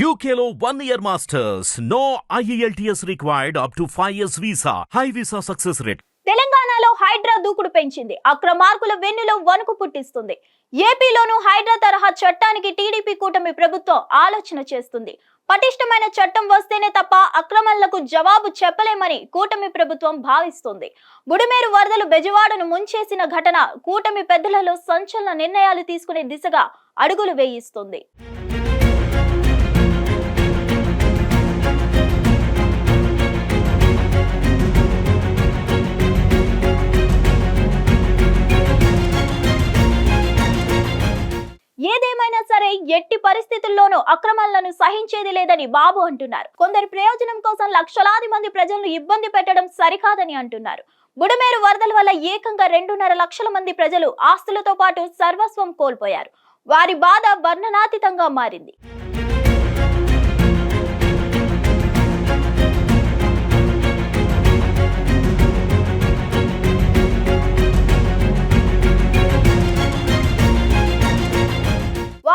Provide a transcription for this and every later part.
యూకేలో one year masters no IELTS required up to five years visa high visa success rate తెలంగాణలో హైడ్రా దూకుడు పెంచింది. అక్రమార్కుల వెన్నులో వణుకు పుట్టిస్తుంది. ఏపీలోనూ హైడ్రా తరహా చట్టానికి టీడీపీ కూటమి ప్రభుత్వం ఆలోచన చేస్తుంది. పటిష్టమైన చట్టం వస్తేనే తప్ప అక్రమాలకు జవాబు చెప్పలేమని కూటమి ప్రభుత్వం భావిస్తుంది. బుడిమేరు వరదలు బెజవాడను ముంచేసిన ఘటన కూటమి పెద్దలలో సంచలన నిర్ణయాలు తీసుకునే దిశగా అడుగులు వేయిస్తుంది. పరిస్థితుల్లోనూ అక్రమాలను సహించేది లేదని బాబు అంటున్నారు. కొందరి ప్రయోజనం కోసం లక్షలాది మంది ప్రజలను ఇబ్బంది పెట్టడం సరికాదని అంటున్నారు. బుడమేరు వరదల వల్ల ఏకంగా రెండున్నర లక్షల మంది ప్రజలు ఆస్తులతో పాటు సర్వస్వం కోల్పోయారు. వారి బాధ వర్ణనాతీతంగా మారింది.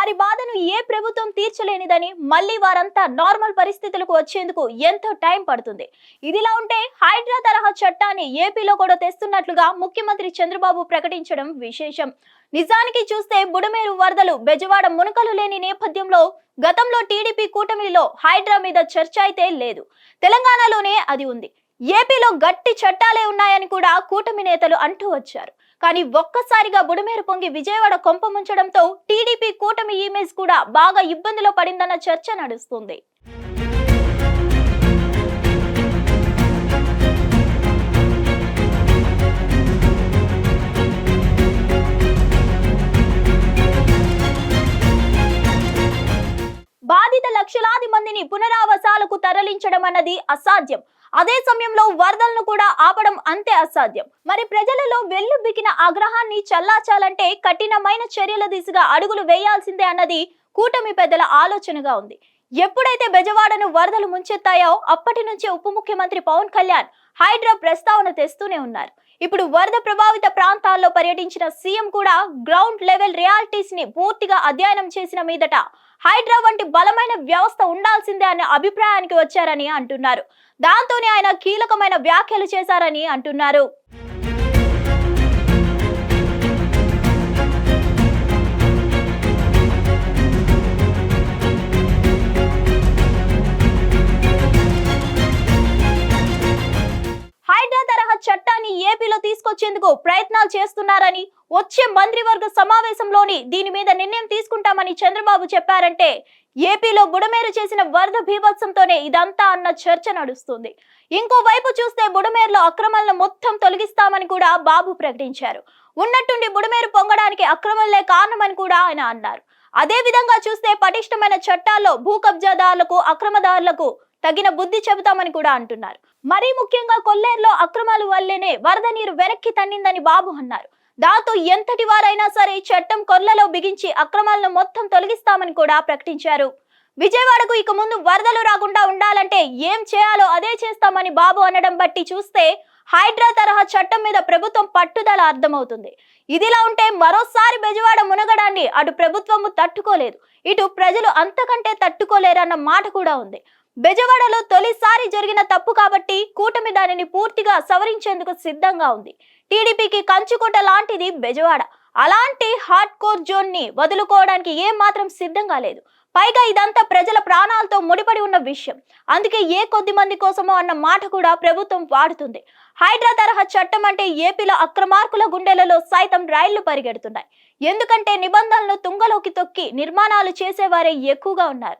వారి బాధను ఏ ప్రభుత్వం తీర్చలేనిదని మళ్ళీ వారంతా నార్మల్ పరిస్థితులకు వచ్చేందుకు ఎంతో టైం పడుతుంది. ఇదిలా ఉంటే హైడ్రా తరహా చట్టాన్ని ఏపీలో కూడా తెస్తున్నట్లుగా ముఖ్యమంత్రి చంద్రబాబు ప్రకటించడం విశేషం. నిజానికి చూస్తే బుడమేరు వరదలు బెజవాడ మునకలు లేని నేపథ్యంలో గతంలో టీడీపీ కూటమిలో హైడ్రా మీద చర్చ అయితే లేదు. తెలంగాణలోనే అది ఉంది. ఏపీలో గట్టి చట్టాలే ఉన్నాయని కూడా కూటమి నేతలు అంటూ వచ్చారు. కానీ ఒక్కసారిగా బుడమేరు పొంగి విజయవాడ కొంప ముంచడంతో టీడీపీ కూటమి ఇమేజ్ కూడా బాగా ఇబ్బందిలో పడిందన్న చర్చ నడుస్తుంది. బాధిత లక్షలాది మందిని పునరావాసాలకు తరలించడం అన్నది అసాధ్యం. అదే సమయంలో వరదలను కూడా ఆపడం అంతే అసాధ్యం. మరి ప్రజలలో వెల్లుబికిన ఆగ్రహాన్ని చల్లాచాలంటే కఠినమైన చర్యల దిశగా అడుగులు వేయాల్సిందే అన్నది కూటమి పెద్దల ఆలోచనగా ఉంది. ఎప్పుడైతే బెజవాడను వరదలు ముంచెత్తాయో అప్పటి నుంచే ఉప ముఖ్యమంత్రి పవన్ కళ్యాణ్ హైడ్రా ప్రస్తావన తెస్తూనే ఉన్నారు. ఇప్పుడు వరద ప్రభావిత ప్రాంతాల్లో పర్యటించిన సీఎం కూడా గ్రౌండ్ లెవెల్ రియాలిటీస్ని పూర్తిగా అధ్యయనం చేసిన మీదట హైడ్రా వంటి బలమైన వ్యవస్థ ఉండాల్సిందే అనే అభిప్రాయానికి వచ్చారని అంటున్నారు. దాంతోనే ఆయన కీలకమైన వ్యాఖ్యలు చేశారని అంటున్నారు. ప్రయత్నాలు చేస్తున్నారని వచ్చే మంత్రివర్గ సమావేశంలోని దీని మీద నిర్ణయం తీసుకుంటామని చంద్రబాబు చెప్పారంటే ఏపీలో బుడమేరు చేసిన వరద భీభత్సంతోనే ఇదంతా అన్న చర్చ నడుస్తుంది. ఇంకోవైపు చూస్తే బుడమేరులో అక్రమాలను మొత్తం తొలగిస్తామని కూడా బాబు ప్రకటించారు. ఉన్నట్టుండి బుడమేరు పొంగడానికి అక్రమాలే కారణమని కూడా ఆయన అన్నారు. అదే విధంగా చూస్తే పటిష్టమైన చట్టాల్లో భూ కబ్జాదారులకు అక్రమదారులకు తగిన బుద్ధి చెబుతామని కూడా అంటున్నారు. మరీ ముఖ్యంగా కొల్లేరులో అక్రమాలు వల్లేనే వరద నీరు వెనక్కి తన్నిందని బాబు అన్నారు. దాంతో ఎంతటి వారైనా సరే చట్టం కొర్లలో బిగించి అక్రమాలను మొత్తం తొలగిస్తామని కూడా ప్రకటించారు. విజయవాడకు ఇక ముందు వరదలు రాకుండా ఉండాలంటే ఏం చేయాలో అదే చేస్తామని బాబు అనడం బట్టి చూస్తే హైడ్రా తరహా చట్టం మీద ప్రభుత్వం పట్టుదల అర్థమవుతుంది. ఇదిలా ఉంటే మరోసారి బెజవాడ మునగడాన్ని అటు ప్రభుత్వము తట్టుకోలేదు. ఇటు ప్రజలు అంతకంటే తట్టుకోలేరన్న మాట కూడా ఉంది. బెజవాడలో తొలిసారి జరిగిన తప్పు కాబట్టి కూటమి దానిని పూర్తిగా సవరించేందుకు సిద్ధంగా ఉంది. టీడీపీకి కంచుకోట లాంటిది బెజవాడ. అలాంటి హార్డ్ కోర్ జోన్ని వదులుకోవడానికి ఏమాత్రం మాత్రం సిద్ధంగా లేదు. పైగా ఇదంతా ప్రజల ప్రాణాలతో ముడిపడి ఉన్న విషయం. అందుకే ఏ కొద్ది మంది కోసమో అన్న మాట కూడా ప్రభుత్వం వాడుతుంది. హైడ్రా తరహా చట్టం అంటే ఏపీలో అక్రమార్కుల గుండెలలో సైతం రైళ్ళు పరిగెడుతున్నాయి. ఎందుకంటే నిబంధనలు తుంగలోకి తొక్కి నిర్మాణాలు చేసేవారే ఎక్కువగా ఉన్నారు.